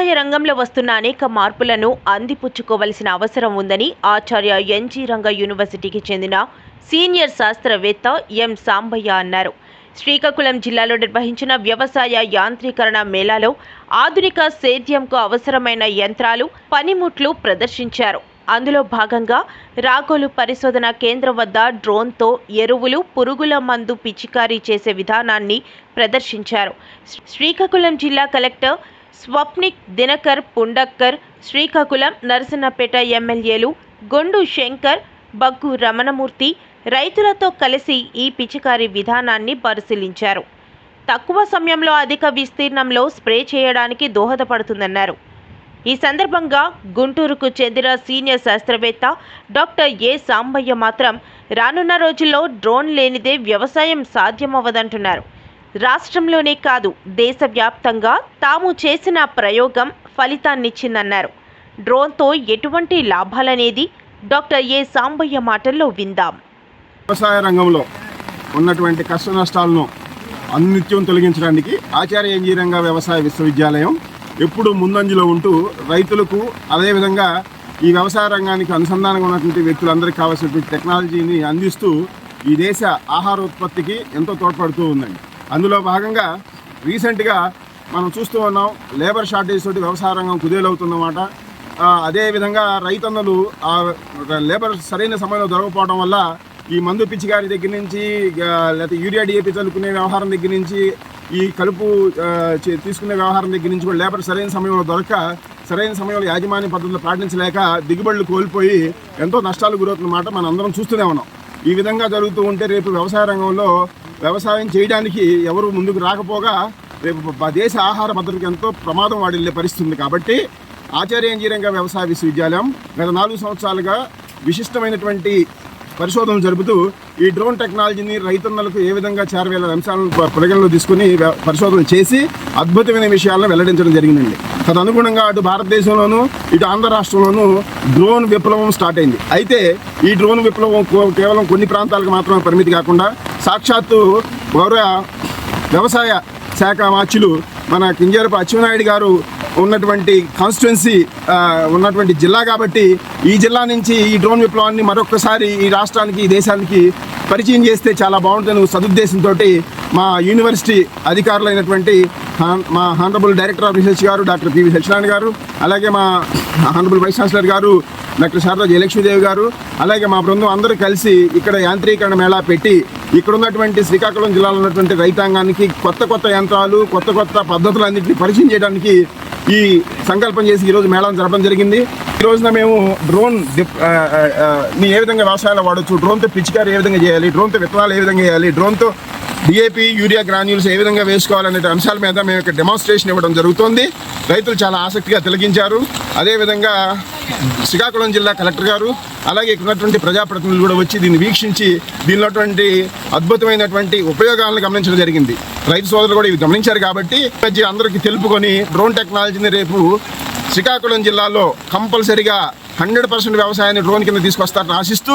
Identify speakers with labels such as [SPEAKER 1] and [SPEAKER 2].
[SPEAKER 1] వ్యవసాయ రంగంలో వస్తున్న అనేక మార్పులను అందిపుచ్చుకోవలసిన అవసరం ఉందని ఆచార్య ఎన్జీ రంగ యూనివర్సిటీకి చెందిన సీనియర్ శాస్త్రవేత్త ఎం సాంబయ్య అన్నారు. శ్రీకాకుళం జిల్లాలో నిర్వహించిన వ్యవసాయ యాంత్రీకరణ మేళాలో ఆధునిక సేద్యంకు అవసరమైన యంత్రాలు పనిముట్లు ప్రదర్శించారు. అందులో భాగంగా రాగోలు పరిశోధన కేంద్రం వద్ద డ్రోన్తో ఎరువులు పురుగుల మందు పిచికారీ చేసే విధానాన్ని ప్రదర్శించారు. శ్రీకాకుళం జిల్లా కలెక్టర్ స్వప్నిక్ దినకర్ పుండక్కర్ శ్రీకాకుళం నరసన్నపేట ఎమ్మెల్యేలు గొండు శంకర్ బగ్గు రమణమూర్తి రైతులతో కలిసి ఈ పిచికారీ విధానాన్ని పరిశీలించారు. తక్కువ సమయంలో అధిక విస్తీర్ణంలో స్ప్రే చేయడానికి దోహదపడుతుందన్నారు. ఈ సందర్భంగా గుంటూరుకు చెందిన సీనియర్ శాస్త్రవేత్త డాక్టర్ ఏ సాంబయ్య మాత్రం రానున్న రోజుల్లో డ్రోన్ లేనిదే వ్యవసాయం సాధ్యమవ్వదంటున్నారు. రాష్ట్రంలోనే కాదు దేశవ్యాప్తంగా తాము చేసిన ప్రయోగం ఫలితాన్నిచ్చిందన్నారు. డ్రోన్తో ఎటువంటి లాభాలనేది డాక్టర్ ఏ సాంబయ్య మాటల్లో విందాం.
[SPEAKER 2] వ్యవసాయ రంగంలో ఉన్నటువంటి కష్ట నష్టాలను అనిత్యం తొలగించడానికి ఆచార్య ఇంజనీరింగ్ వ్యవసాయ విశ్వవిద్యాలయం ఎప్పుడు ముందంజలో ఉంటూ రైతులకు అదేవిధంగా ఈ వ్యవసాయ రంగానికి అనుసంధానంగా ఉన్నటువంటి వ్యక్తులందరికీ కావాల్సినటువంటి టెక్నాలజీని అందిస్తూ ఈ దేశ ఆహార ఉత్పత్తికి ఎంతో తోడ్పడుతూ ఉందండి. అందులో భాగంగా రీసెంట్గా మనం చూస్తూ ఉన్నాం లేబర్ షార్టేజ్ తోటి వ్యవసాయ రంగం కుదేలవుతుందన్నమాట. అదేవిధంగా రైతన్నలు లేబర్ సరైన సమయంలో దొరకపోవడం వల్ల ఈ మందు పిచ్చిగారి దగ్గర నుంచి లేకపోతే యూరియా డిఏపి చల్లుకునే వ్యవహారం దగ్గర నుంచి ఈ కలుపు చే- తీసుకునే వ్యవహారం దగ్గర నుంచి కూడా లేబర్ సరైన సమయంలో దొరక సరైన సమయంలో యాజమాన్య పద్ధతులు పాటించలేక దిగుబడులు కోల్పోయి ఎంతో నష్టాలు గురవుతున్నమాట. మనం అందరం చూస్తూనే ఉన్నాం. ఈ విధంగా జరుగుతూ ఉంటే రేపు వ్యవసాయ రంగంలో వ్యవసాయం చేయడానికి ఎవరు ముందుకు రాకపోగా రేపు దేశ ఆహార భద్రతకు ఎంతో ప్రమాదం వాడిల్లే పరిస్థితి ఉంది కాబట్టి ఆచార్య ఇంజనీరింగ్ వ్యవసాయ విశ్వవిద్యాలయం గత నాలుగు సంవత్సరాలుగా విశిష్టమైనటువంటి పరిశోధనలు జరుపుతూ ఈ డ్రోన్ టెక్నాలజీని రైతన్నలకు ఏ విధంగా చేరవేల అంశాలను పరిగణలో తీసుకుని పరిశోధన చేసి అద్భుతమైన విషయాలను వెల్లడించడం జరిగిందండి. తదనుగుణంగా అటు భారతదేశంలోనూ ఇటు ఆంధ్ర రాష్ట్రంలోనూ డ్రోన్ విప్లవం స్టార్ట్ అయింది. అయితే ఈ డ్రోన్ విప్లవం కేవలం కొన్ని ప్రాంతాలకు మాత్రమే పరిమితి కాకుండా సాక్షాత్తు గౌరవ వ్యవసాయ శాఖ మార్చులు మన కింజరపు అచ్చెన్నాయుడు గారు ఉన్నటువంటి కాన్స్టిట్యున్సీ ఉన్నటువంటి జిల్లా కాబట్టి ఈ జిల్లా నుంచి ఈ డ్రోన్ విప్లవాన్ని మరొకసారి ఈ రాష్ట్రానికి ఈ దేశానికి పరిచయం చేస్తే చాలా బాగుంటుంది. సదుద్దేశంతో మా యూనివర్సిటీ అధికారులైనటువంటి మా హానరబుల్ డైరెక్టర్ ఆఫ్ రీసెర్చ్ గారు డాక్టర్ పివి సత్యనారాయణ గారు అలాగే మా హానరబుల్ వైస్ ఛాన్సలర్ గారు డాక్టర్ శారదా జయలక్ష్మీదేవి గారు అలాగే మా బృందం అందరూ కలిసి ఇక్కడ యాంత్రీకరణ మేళా పెట్టి ఇక్కడ ఉన్నటువంటి శ్రీకాకుళం జిల్లాలో ఉన్నటువంటి రైతాంగానికి కొత్త కొత్త యంత్రాలు కొత్త కొత్త పద్ధతులన్నింటినీ పరిచయం చేయడానికి ఈ సంకల్పం చేసి ఈరోజు మేళాను జరపడం జరిగింది. ఈ రోజున మేము డ్రోన్ని ఏ విధంగా వ్యవసాయంలో వాడచ్చు డ్రోన్తో పిచికారు ఏ విధంగా చేయాలి డ్రోన్తో విత్తనాలు ఏ విధంగా చేయాలి డ్రోన్తో డిఏపి యూరియా గ్రాన్యూల్స్ ఏ విధంగా వేసుకోవాలనే అంశాల మీద మేము ఇక్కడ డెమాన్స్ట్రేషన్ ఇవ్వడం జరుగుతుంది. రైతులు చాలా ఆసక్తిగా తిలగించారు అదేవిధంగా శ్రీకాకుళం జిల్లా కలెక్టర్ గారు అలాగే ఇక్కడ ఉన్నటువంటి ప్రజాప్రతినిధులు కూడా వచ్చి దీన్ని వీక్షించి దీనిలోటువంటి అద్భుతమైనటువంటి ఉపయోగాలను గమనించడం జరిగింది. రైతు సోదరులు కూడా ఇవి గమనించారు కాబట్టి అందరికీ తెలుపుకొని డ్రోన్ టెక్నాలజీని రేపు శ్రీకాకుళం జిల్లాలో కంపల్సరిగా హండ్రెడ్ పర్సెంట్ వ్యవసాయాన్ని డ్రోన్ కింద తీసుకొస్తారని ఆశిస్తూ